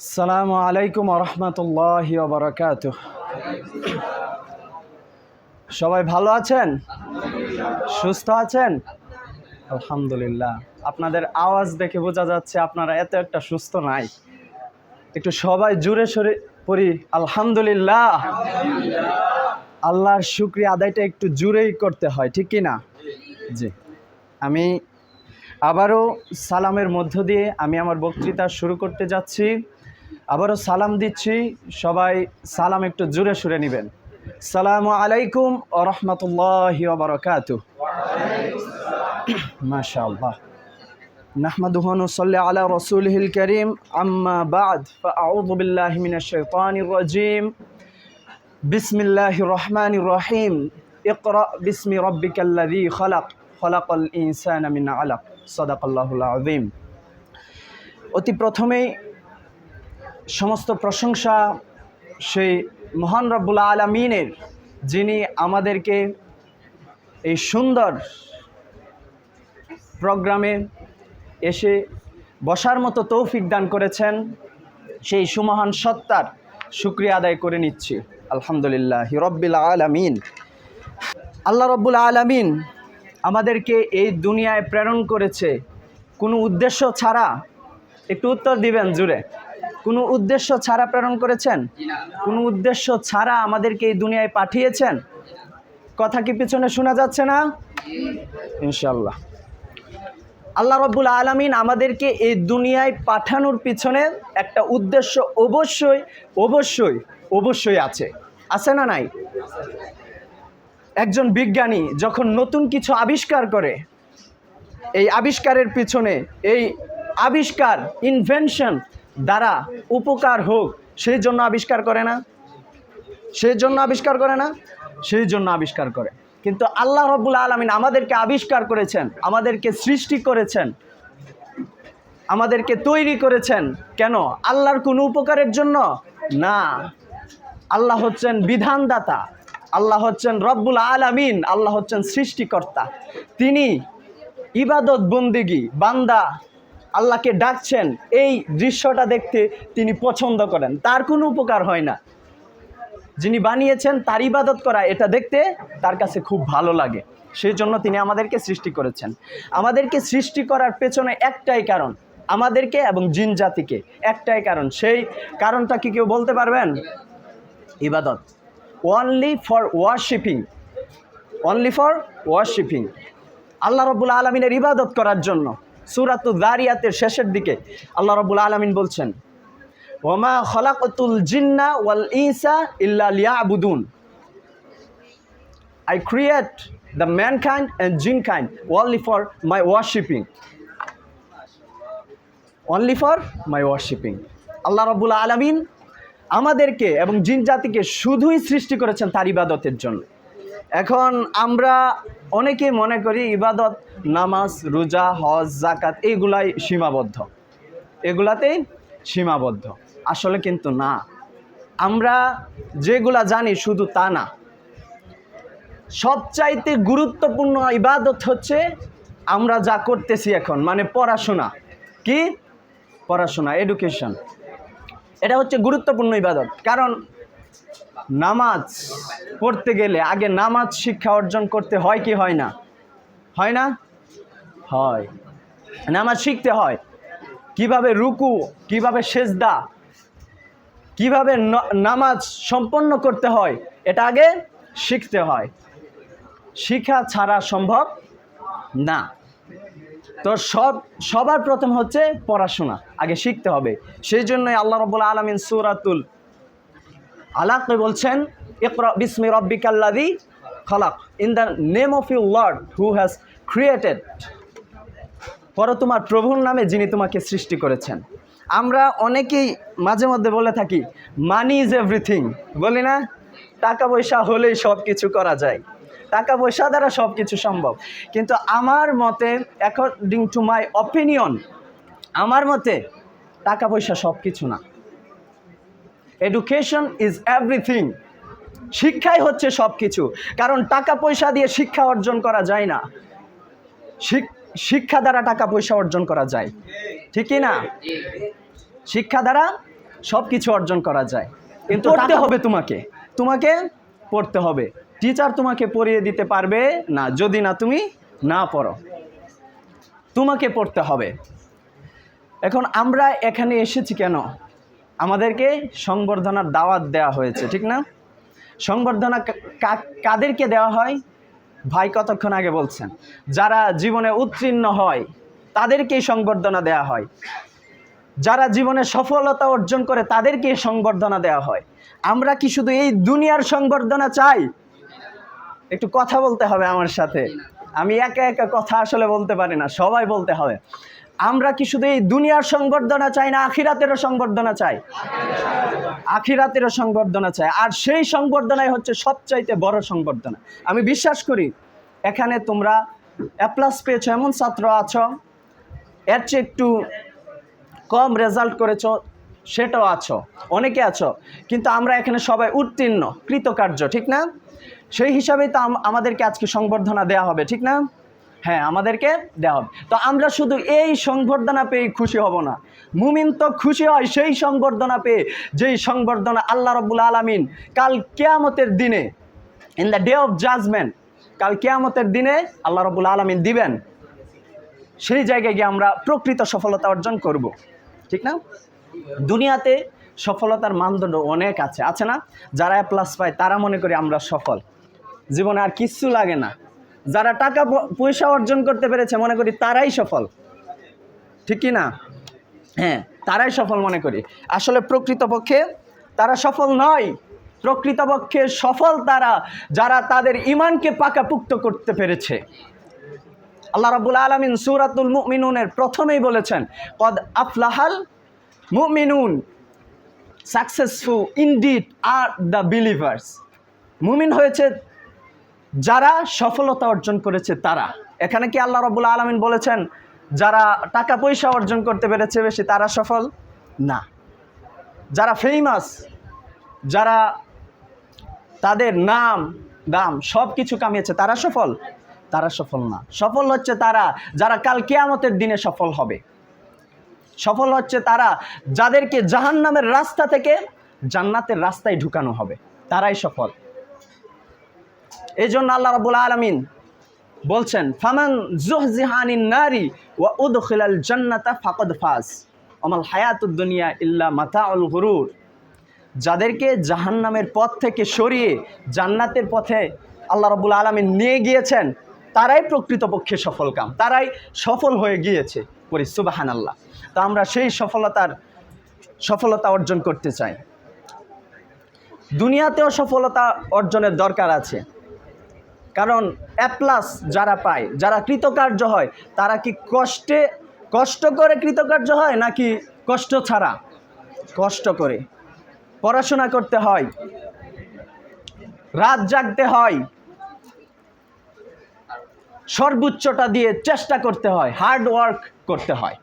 আসসালামু আলাইকুম রহমতুল্লাহ বারকাত সবাই ভালো আছেন? সুস্থ আছেন? আলহামদুলিল্লাহ। আপনাদের আওয়াজ দেখে বোঝা যাচ্ছে আপনারা এত একটা সুস্থ নাই। একটু সবাই জুড়ে সরে পড়ি, আলহামদুলিল্লাহ। আল্লাহর শুক্রিয়া আদায়টা একটু জুড়েই করতে হয়, ঠিক কি না জি। আমি আবারও সালামের মধ্য দিয়ে আমি আমার বক্তৃতা শুরু করতে যাচ্ছি। আবারও সালাম দিচ্ছি সবাই সালাম একটু জুড়ে সুরে নেবেন সালাম আলাইকুম ও রহমতুল্লাহ বারকাত মাশা আল্লাহ نحمده ونصلي على رسوله الكريم أما بعد فأعوذ بالله من الشيطان الرجيم بسم الله الرحمن الرحيم اقرأ باسم ربك الذي خلق خلق الإنسان من علق صدق الله العظيم অতি প্রথমেই সমস্ত প্রশংসা সেই মহান রব্বুল আলমিনের, যিনি আমাদেরকে এই সুন্দর প্রোগ্রামে এসে বসার মতো তৌফিক দান করেছেন, সেই সুমহান সত্তার শুক্রিয়া আদায় করে নিচ্ছি। আলহামদুলিল্লাহ রব্বিল আলামিন। আল্লাহ রব্বুল আলামিন আমাদেরকে এই দুনিয়ায় প্রেরণ করেছে। কোনো উদ্দেশ্য ছাড়া একটু উত্তর দিবেন জুড়ে। কোনো উদ্দেশ্য ছাড়া প্রেরণ করেছেন? কোনো উদ্দেশ্য ছাড়া আমাদেরকে এই দুনিয়ায় পাঠিয়েছেন? কথা কি পিছনে শোনা যাচ্ছে না? ইনশাল্লাহ আল্লাহ রব্বুল আলমিন আমাদেরকে এই দুনিয়ায় পাঠানোর পিছনে একটা উদ্দেশ্য অবশ্যই অবশ্যই অবশ্যই আছে। আছে না নাই? একজন বিজ্ঞানী যখন নতুন কিছু আবিষ্কার করে, এই আবিষ্কারের পিছনে, এই আবিষ্কার ইনভেনশন দ্বারা উপকার হোক, সেই জন্য আবিষ্কার করে না। সেই জন্য আবিষ্কার করে না, সেই জন্য আবিষ্কার করে। কিন্তু আল্লাহ রব্বুল আলমিন আমাদেরকে আবিষ্কার করেছেন, আমাদেরকে সৃষ্টি করেছেন, আমাদেরকে তৈরি করেছেন। কেন? আল্লাহর কোনো উপকারের জন্য? না। আল্লাহ হচ্ছেন বিধানদাতা, আল্লাহ হচ্ছেন রব্বুল আলামিন, আল্লাহ হচ্ছেন সৃষ্টিকর্তা। তিনি ইবাদত বন্দিগি বান্দা আল্লাহকে ডাকছেন, এই দৃশ্যটা দেখতে তিনি পছন্দ করেন। তার কোনো উপকার হয় না। যিনি বানিয়েছেন, তার ইবাদত করা, এটা দেখতে তার কাছে খুব ভালো লাগে। সেই জন্য তিনি আমাদেরকে সৃষ্টি করেছেন। আমাদেরকে সৃষ্টি করার পেছনে একটাই কারণ, আমাদেরকে এবং জিন জাতিকে। একটাই কারণ, সেই কারণটা কি কেউ বলতে পারবেন? ইবাদত। Only for worshipping only for worshipping Allah রব্বুল আলমিনের ইবাদত করার জন্য। সুরাতু দারিয়াতের শেষের দিকে আল্লাহ রব্বুল আলমিন বলছেন, ওমা খলাকতুল জিন্না ওয়াল ইসা ইল্লা লিয়াবুদুন। I create the mankind and jinnkind only for my worshipping only for my worshipping Allah রব্বুল আলমিন আমাদেরকে এবং জিন জাতিকে শুধুই সৃষ্টি করেছেন তার ইবাদতের জন্য। এখন আমরা অনেকে মনে করি ইবাদত নামাজ, রোজা, হজ জাকাত এইগুলাই সীমাবদ্ধ। এগুলাতেই সীমাবদ্ধ। আসলে কিন্তু না। আমরা যেগুলা জানি শুধু তা না। সবচাইতে গুরুত্বপূর্ণ ইবাদত হচ্ছে আমরা যা করতেছি এখন মানে পড়াশোনা। কি? পড়াশোনা এডুকেশন এটা হচ্ছে গুরুত্বপূর্ণ ইবাদত। কারণ নামাজ পড়তে গেলে আগে নামাজ শিক্ষা অর্জন করতে হয় কি হয় না? হয় না? হয়। নামাজ শিখতে হয়। কীভাবে রুকু, কীভাবে সেজদা, কীভাবে নামাজ সম্পন্ন করতে হয়, এটা আগে শিখতে হয়। শিখা ছাড়া সম্ভব না। তো সব, সবার প্রথম হচ্ছে পড়াশোনা, আগে শিখতে হবে। সেই জন্যই আল্লাহ রব্বুল আলমিন সুরাতুল আলাকে বলছেন বিসমি রব্বিকাল্লাদি খালাক। In the name of you lord who has created পর তোমার প্রভুর নামে যিনি তোমাকে সৃষ্টি করেছেন। আমরা অনেকেই মাঝে মধ্যে বলে থাকি মানি ইজ এভরিথিং বলি না? টাকা পয়সা হলেই সব কিছু করা যায়। টাকা পয়সা দ্বারা সব কিছু সম্ভব। কিন্তু আমার মতে অ্যাকর্ডিং টু মাই অপিনিয়ন আমার মতে টাকা পয়সা সব কিছু না। এডুকেশন ইজ এভরিথিং শিক্ষাই হচ্ছে সব কিছু কারণ টাকা পয়সা দিয়ে শিক্ষা অর্জন করা যায় না। শিক- শিক্ষা দ্বারা টাকা পয়সা অর্জন করা যায়। ঠিকই না? শিক্ষা দ্বারা সব কিছু অর্জন করা যায়। কিন্তু পড়তে হবে তোমাকে। তোমাকে পড়তে হবে। টিচার তোমাকে পড়িয়ে দিতে পারবে না যদি না তুমি না পড়ো। তোমাকে পড়তে হবে। এখন আমরা এখানে এসেছি কেন? আমাদেরকে সংবর্ধনার দাওয়াত দেওয়া হয়েছে ঠিক না? সংবর্ধনা কাদেরকে দেওয়া হয়? ভাই কতক্ষণ আগে বলছেন? যারা জীবনে উত্তীর্ণ হয়, তাদেরকেই সংবর্ধনা দেয়া হয়। যারা জীবনে সফলতা অর্জন করে তাদেরকে সংবর্ধনা দেয়া হয়। আমরা কি শুধু এই দুনিয়ার সংবর্ধনা চাই? একটু কথা বলতে হবে আমার সাথে। আমি একা একা কথা আসলে বলতে পারি না, সবাই বলতে হবে। আমরা কি শুধু এই দুনিয়ার সংবর্ধনা চাই না আখিরাতেরও সংবর্ধনা চাই? আখিরাতেরও সংবর্ধনা চাই। আর সেই সংবর্ধনাই হচ্ছে সবচাইতে বড় সংবর্ধনা। আমি বিশ্বাস করি, এখানে তোমরা অ্যাপ্লাস পেয়েছ, এমন ছাত্র আছো, এর চেয়ে একটু কম রেজাল্ট করেছ, সেটাও আছো, অনেকে আছো, কিন্তু আমরা এখানে সবাই উত্তীর্ণ, কৃতকার্য, ঠিক না? সেই হিসাবেই তো আম- আমাদেরকে আজকে সংবর্ধনা দেওয়া হবে, ঠিক না? হ্যাঁ আমাদেরকে দেওয়া হবে। তো আমরা শুধু এই সংবর্ধনা পেয়ে খুশি হব না। মুমিন তো খুশি হয় সেই সংবর্ধনা পেয়ে, যেই সংবর্ধনা আল্লাহ রব্বুল আলমিন কাল কেয়ামতের দিনে in the day of judgement কাল কেয়ামতের দিনে আল্লাহ রব্বুল আলমিন দিবেন। সেই জায়গায় গিয়ে আমরা প্রকৃত সফলতা অর্জন করব। ঠিক না? দুনিয়াতে সফলতার মানদণ্ড অনেক আছে। আছে না? যারা প্লাস পায়, তারা মনে করি আমরা সফল। জীবনে আর কিচ্ছু লাগে না। যারা টাকা পয়সা অর্জন করতে পেরেছে, মনে করি তারাই সফল। ঠিক কি না? হ্যাঁ তারাই সফল মনে করি। আসলে প্রকৃতপক্ষে তারা সফল নয়। প্রকৃতপক্ষে সফল তারা যারা তাদের ইমানকে পাকাপুক্ত করতে পেরেছে। আল্লাহ রাবুল আলমিন সুরাতুল মুমিনুনের প্রথমেই বলেছেন, কদ আফলাহাল মুমিনুন successful indeed are the believers. মুমিন হয়েছে যারা সফলতা অর্জন করেছে তারা। এখানে কি আল্লাহ রবুল আলমিন বলেছেন, যারা টাকা পয়সা অর্জন করতে পেরেছে বেশি, তারা সফল? না। যারা ফেমাস যারা তাদের নাম, দাম সব কিছু কামিয়েছে, তারা সফল? তারা সফল না। সফল হচ্ছে তারা যারা কাল কেয়ামতের দিনে সফল হবে। সফল হচ্ছে তারা যাদেরকে জাহান্নামের রাস্তা থেকে জান্নাতের রাস্তায় ঢুকানো হবে। তারাই সফল। এই জন্য আল্লাহ রাবুল আলমিন বলছেন, ফামান জুহজিহানিন নারী ওয়া উদখিলাল জান্নাতা ফাকদ ফাজ। আমাল হায়াতুদ দুনিয়া ইল্লা মাতাউল গুরুর। যাদেরকে জাহান্নামের পথ থেকে সরিয়ে জান্নাতের পথে আল্লাহ রবুল আলমিন নিয়ে গিয়েছেন, তারাই প্রকৃতপক্ষে সফল কাম, তারাই সফল হয়ে গিয়েছে। পরি সুবাহান আল্লাহ তো আমরা সেই সফলতার, সফলতা অর্জন করতে চাই। দুনিয়াতেও সফলতা অর্জনের দরকার আছে। কারণ অ্যাপ্লাস যারা পায়, যারা কৃতকার্য হয়, তারা কি কষ্টে, কষ্ট করে কৃতকার্য হয় নাকি কষ্ট ছাড়া? কষ্ট করে। পড়াশোনা করতে হয়, রাত জাগতে হয়, সর্বোচ্চটা দিয়ে চেষ্টা করতে হয় হার্ড ওয়ার্ক করতে হয়।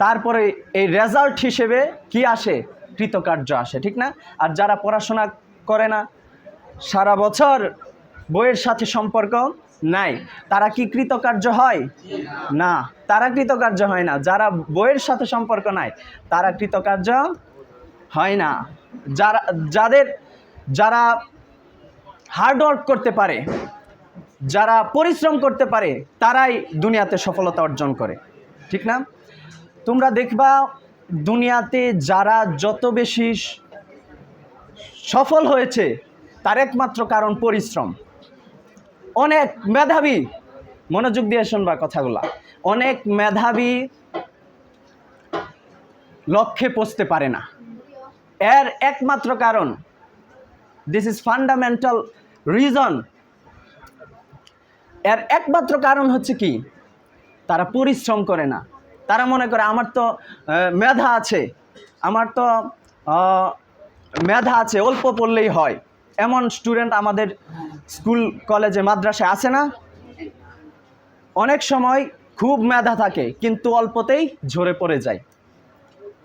তারপরে এই রেজাল্ট হিসেবে কি আসে? কৃতকার্য আসে, ঠিক না? আর যারা পড়াশোনা করে না সারা বছর বইয়ের সাথে সম্পর্ক নাই। তারা কি কৃতকার্য হয়? না, তারা কৃতকার্য হয় না। যারা বইয়ের সাথে সম্পর্ক নাই, তারা কৃতকার্য হয় না। যারা, যাদের, যারা হার্ডওয়ার্ক করতে পারে, যারা পরিশ্রম করতে পারে, তারাই দুনিয়াতে সফলতা অর্জন করে। ঠিক না? তোমরা দেখবা দুনিয়াতে যারা যত বেশি সফল হয়েছে তার একমাত্র কারণ পরিশ্রম। অনেক মেধাবী মনোযোগ দিয়ে শুনবা কথাগুলা। অনেক মেধাবী লক্ষ্যে পৌঁছতে পারে না। এর একমাত্র কারণ দিস ইজ ফান্ডামেন্টাল রিজন এর একমাত্র কারণ হচ্ছে কি, তারা পরিশ্রম করে না। তারা মনে করে, আমার তো মেধা আছে। আমার তো মেধা আছে, অল্প পড়লেই হয়। এমন স্টুডেন্ট আমাদের স্কুল, কলেজে, মাদ্রাসায় আছে না? অনেক সময় খুব মেধা থাকে, কিন্তু অল্পতেই ঝরে পড়ে যায়।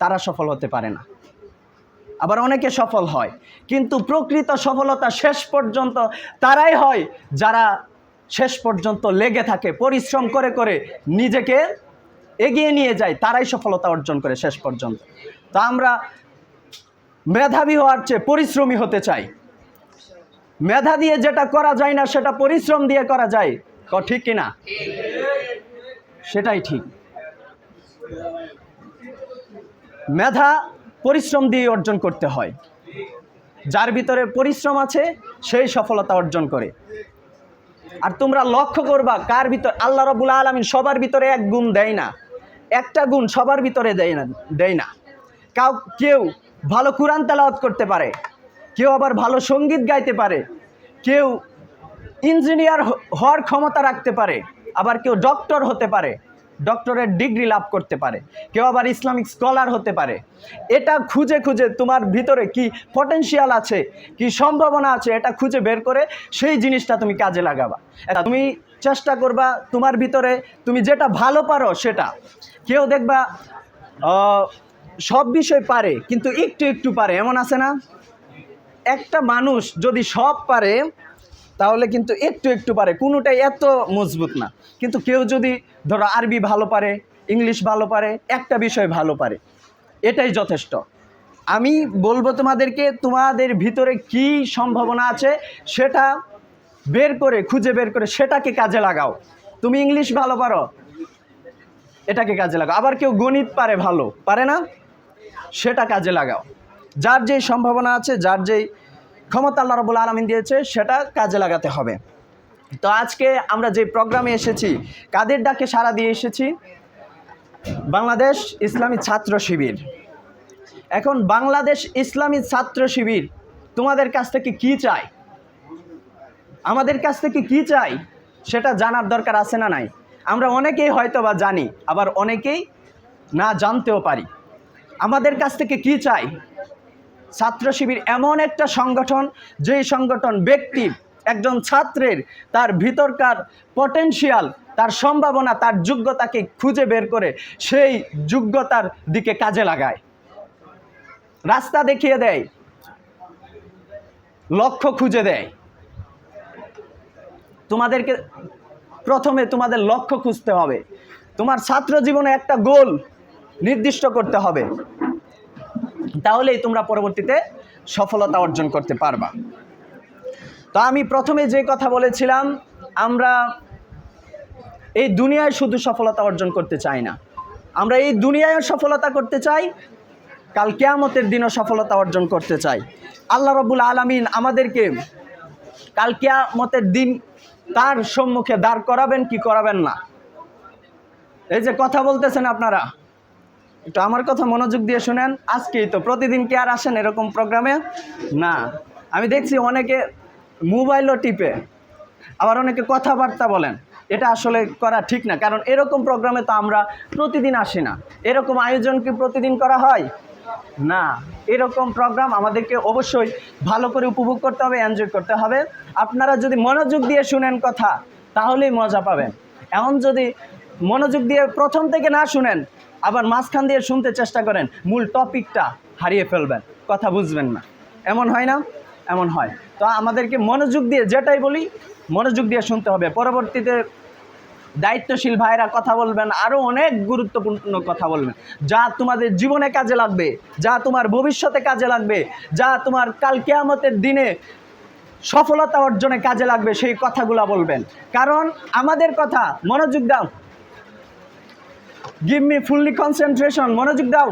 তারা সফল হতে পারে না। আবার অনেকে সফল হয়, কিন্তু প্রকৃত সফলতা শেষ পর্যন্ত তারাই হয় যারা শেষ পর্যন্ত লেগে থাকে, পরিশ্রম করে করে নিজেকে এগিয়ে নিয়ে যায়, তারাই সফলতা অর্জন করে শেষ পর্যন্ত। তা আমরা মেধাবী হওয়ার চেয়ে পরিশ্রমী হতে চাই। মেধা দিয়ে যেটা করা যায় না, সেটা পরিশ্রম দিয়ে করা যায় ক ঠিক কিনা? সেটাই ঠিক। মেধা পরিশ্রম দিয়ে অর্জন করতে হয়। যার ভিতরে পরিশ্রম আছে, সেই সফলতা অর্জন করে। আর তোমরা লক্ষ্য করবা, কার ভিতর আল্লাহ রবুল আলমিন সবার ভিতরে এক গুণ দেয় না। একটা গুণ সবার ভিতরে দেয় না দেয় না। কাউ কেউ ভালো কোরআন তেলাওয়াত করতে পারে কেউ আবার ভালো সংগীত গাইতে পারে, কেউ ইঞ্জিনিয়ার হওয়ার ক্ষমতা রাখতে পারে, আবার কেউ ডক্টর হতে পারে, ডক্টরের ডিগ্রি লাভ করতে পারে, কেউ আবার ইসলামিক স্কলার হতে পারে। এটা খুঁজে খুঁজে তোমার ভিতরে কি পটেনশিয়াল আছে, কি সম্ভাবনা আছে, এটা খুঁজে বের করে সেই জিনিসটা তুমি কাজে লাগাবা। তুমি চেষ্টা করবা তোমার ভিতরে, তুমি যেটা ভালো পারো সেটা। কেউ দেখবা সব বিষয় পারে, কিন্তু একটু একটু পারে, এমন আছে না? একটা মানুষ যদি সব পারে, তাহলে কিন্তু একটু একটু পারে। কোনোটাই এত মজবুত না। কিন্তু কেউ যদি ধরো আরবি ভালো পারে, ইংলিশ ভালো পারে, একটা বিষয় ভালো পারে, এটাই যথেষ্ট। আমি বলব তোমাদেরকে, তোমাদের ভিতরে কি সম্ভাবনা আছে সেটা বের করে, খুঁজে বের করে, সেটাকে কাজে লাগাও। তুমি ইংলিশ ভালো পারো, এটাকে কাজে লাগাও। আবার কেউ গণিত পারে ভালো, পারে না? সেটা কাজে লাগাও। যার যেই সম্ভাবনা আছে, যার যেই ক্ষমতা আল্লাহ রবুল আলমিন দিয়েছে, সেটা কাজে লাগাতে হবে। তো আজকে আমরা যে প্রোগ্রামে এসেছি, কাদের ডাকে সাড়া দিয়ে এসেছি? বাংলাদেশ ইসলামী ছাত্র শিবির। এখন বাংলাদেশ ইসলামী ছাত্র শিবির তোমাদের কাছ থেকে কি চাই আমাদের কাছ থেকে কি চাই সেটা জানার দরকার আছে না নাই? আমরা অনেকেই হয়তো বা জানি, আবার অনেকেই না জানতেও পারি। আমাদের কাছ থেকে কি চাই ছাত্র শিবির এমন একটা সংগঠন, যেই সংগঠন ব্যক্তি একজন ছাত্রের তার ভিতরকার পটেনশিয়াল তার সম্ভাবনা, তার যোগ্যতাকে খুঁজে বের করে সেই যোগ্যতার দিকে কাজে লাগায়। রাস্তা দেখিয়ে দেয়, লক্ষ্য খুঁজে দেয়। তোমাদেরকে প্রথমে তোমাদের লক্ষ্য খুঁজতে হবে। তোমার ছাত্র জীবনে একটা গোল নির্দিষ্ট করতে হবে। তাহলেই তোমরা পরবর্তীতে সফলতা অর্জন করতে পারবা। তো আমি প্রথমে যে কথা বলেছিলাম, আমরা এই দুনিয়ায় শুধু সফলতা অর্জন করতে চাই না। আমরা এই দুনিয়ায় সফলতা করতে চাই, কাল কেয়ামতের দিনও সফলতা অর্জন করতে চাই। আল্লাহ রবুল আলমিন আমাদেরকে কাল কেয়ামতের দিন তার সম্মুখে দাঁড় করাবেন কি করাবেন না? এই যে কথা বলতেছেন আপনারা একটু আমার কথা মনোযোগ দিয়ে শুনেন। আজকেই তো প্রতিদিন কি আর আসেন এরকম প্রোগ্রামে? না। আমি দেখছি অনেকে মোবাইলও টিপে, আবার অনেকে কথাবার্তা বলেন। এটা আসলে করা ঠিক না, কারণ এরকম প্রোগ্রামে তো আমরা প্রতিদিন আসি না। এরকম আয়োজন কি প্রতিদিন করা হয়? না। এরকম প্রোগ্রাম আমাদেরকে অবশ্যই ভালো করে উপভোগ করতে হবে, এনজয় করতে হবে। আপনারা যদি মনোযোগ দিয়ে শুনেন কথা, তাহলেই মজা পাবেন। এমন যদি মনোযোগ দিয়ে প্রথম থেকে না শুনেন আবার মাঝখান দিয়ে শুনতে চেষ্টা করেন, মূল টপিকটা হারিয়ে ফেলবেন, কথা বুঝবেন না। এমন হয় না? এমন হয়। তো আমাদেরকে মনোযোগ দিয়ে যেটাই বলি, মনোযোগ দিয়ে শুনতে হবে। পরবর্তীতে দায়িত্বশীল ভাইরা কথা বলবেন আরও অনেক গুরুত্বপূর্ণ কথা বলবেন। যা তোমাদের জীবনে কাজে লাগবে, যা তোমার ভবিষ্যতে কাজে লাগবে, যা তোমার কাল কেয়ামতের দিনে সফলতা অর্জনে কাজে লাগবে, সেই কথাগুলো বলবেন। কারণ আমাদের কথা মনোযোগ দাও। গিভ মি ফুললি কনসেন্ট্রেশন মনোযোগ দাও।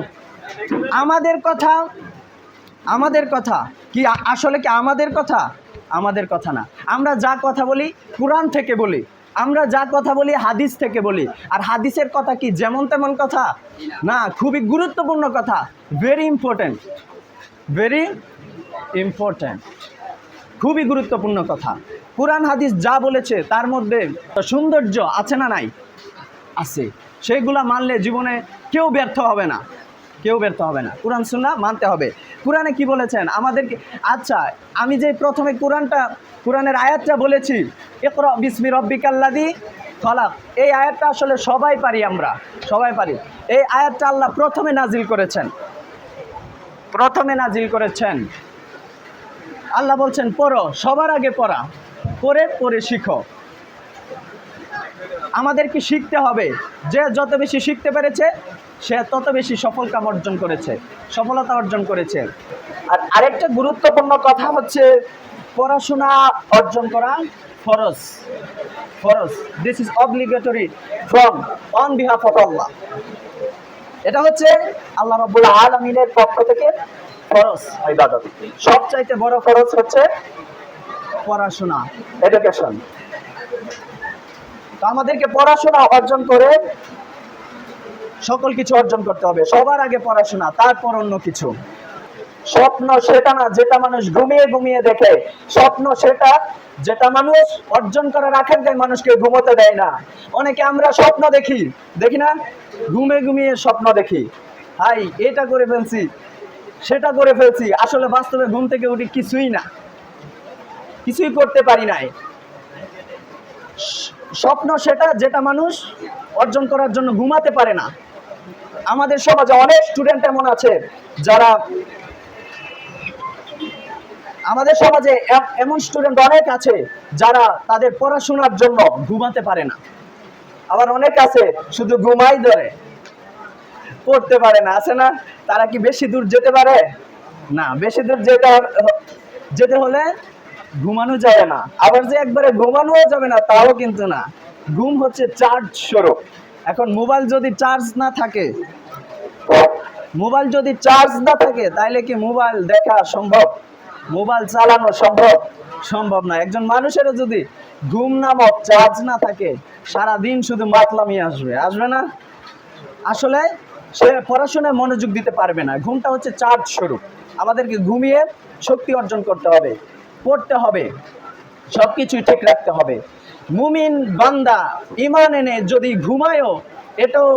আমাদের কথা আমাদের কথা, কি আসলে কি আমাদের কথা? আমাদের কথা না। আমরা যা কথা বলি, কোরআন থেকে বলি। আমরা যা কথা বলি, হাদিস থেকে বলি। আর হাদিসের কথা কি যেমন তেমন কথা? না, খুবই গুরুত্বপূর্ণ কথা। ভেরি ইম্পর্ট্যান্ট ভেরি ইম্পর্ট্যান্ট খুবই গুরুত্বপূর্ণ কথা। কোরআন, হাদিস যা বলেছে, তার মধ্যে সৌন্দর্য আছে না নাই? আছে। সেইগুলা মানলে জীবনে কেউ ব্যর্থ হবে না। কেউ ব্যর্থ হবে না। কোরআন সুন্না মানতে হবে। কোরআনে কি বলেছেন? আমাদেরকে আচ্ছা আমি যে প্রথমে কোরআনটা কোরআনের আয়াতটা বলেছি একর বিসমি রব্বিকাল্লাদি ফলাক এই আয়াতটা আসলে সবাই পারি আমরা। সবাই পারি। এই আয়াতটা আল্লাহ প্রথমে নাজিল করেছেন। প্রথমে নাজিল করেছেন। আল্লাহ বলছেন, পড়ো, সবার আগে পড়া। পড়ে পড়ে শিখো। আমাদেরকে শিখতে হবে। যে যত বেশি শিখতে পেরেছে, সে তত বেশি সফলকাম অর্জন করেছে, সফলতা অর্জন করেছে। আর আরেকটা গুরুত্বপূর্ণ কথা হচ্ছে, পড়াশোনা অর্জন করা ফরজ। ফরজ। This is obligatory from on behalf of Allah এটা হচ্ছে আল্লাহ রাব্বুল আলামিনের পক্ষ থেকে ফরজ। ইবাদত সবচাইতে বড় ফরজ হচ্ছে পড়াশোনা এডুকেশন তো আমাদেরকে পড়াশোনা অর্জন করে সকল কিছু অর্জন করতে হবে। সবার আগে পড়াশোনা, তারপর অন্য কিছু। স্বপ্ন সেটা না, যেটা মানুষ ঘুমিয়ে ঘুমিয়ে দেখে। স্বপ্ন সেটা, যেটা মানুষ অর্জন করার আকাঙ্ক্ষায় মানুষকে ঘুমোতে দেয় না। অনেকে আমরা স্বপ্ন দেখি দেখি না? ঘুমে ঘুমিয়ে স্বপ্ন দেখি। হাই, এটা করে ফেলছি, সেটা করে ফেলছি। আসলে বাস্তবে ঘুম থেকে উঠি কিছুই না। কিছুই করতে পারি নাই। স্বপ্ন সেটা যেটা মানুষ অর্জন করার জন্য ঘুমাতে পারে না। আমাদের সমাজে অনেক স্টুডেন্ট এমন আছে যারা আমাদের সমাজে এমন স্টুডেন্ট অনেক আছে যারা তাদের পড়াশোনার জন্য ঘুমাতে পারে না। আবার অনেক আছে শুধু ঘুমাই ধরে, পড়তে পারে না। আছে না? তারা কি বেশি দূর যেতে পারে? না, বেশি দূর যেতে যেতে হলে ঘুমানো যাবে না। আবার যে একবারে ঘুমানো যাবে না, তাও কিন্তু না। ঘুম হচ্ছে চার্জ স্বরূপ। এখন মোবাইল যদি চার্জ না থাকে মোবাইল যদি চার্জ না থাকে তাহলে কি মোবাইল দেখা সম্ভব? মোবাইল চালানো সম্ভব? সম্ভব না। একজন মানুষেরও যদি ঘুম নামক চার্জ না থাকে সারা দিন শুধু মাতলামি আসবে। আসবে না? আসলে সে পড়াশোনায় মনোযোগ দিতে পারবে না। ঘুমটা হচ্ছে চার্জ স্বরূপ। আমাদেরকে ঘুমিয়ে শক্তি অর্জন করতে হবে। পড়তে হবে, সবকিছুই ঠিক রাখতে হবে। মুমিন বান্দা ইমান এনে যদি ঘুমায়ও, এটাও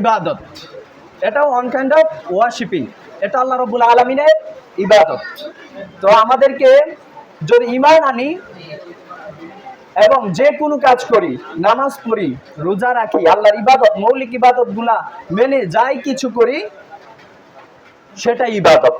ইবাদত। এটাও ওয়ান কাইন্ড অফ ওয়ার্শিপিং এটা আল্লাহ রবুল আলমিনের ইবাদত। তো আমাদেরকে যদি ইমান আনি এবং যে কোনো কাজ করি, নামাজ পড়ি, রোজা রাখি, আল্লাহর ইবাদত, মৌলিক ইবাদতগুলা মেনে যাই কিছু করি সেটা ইবাদত।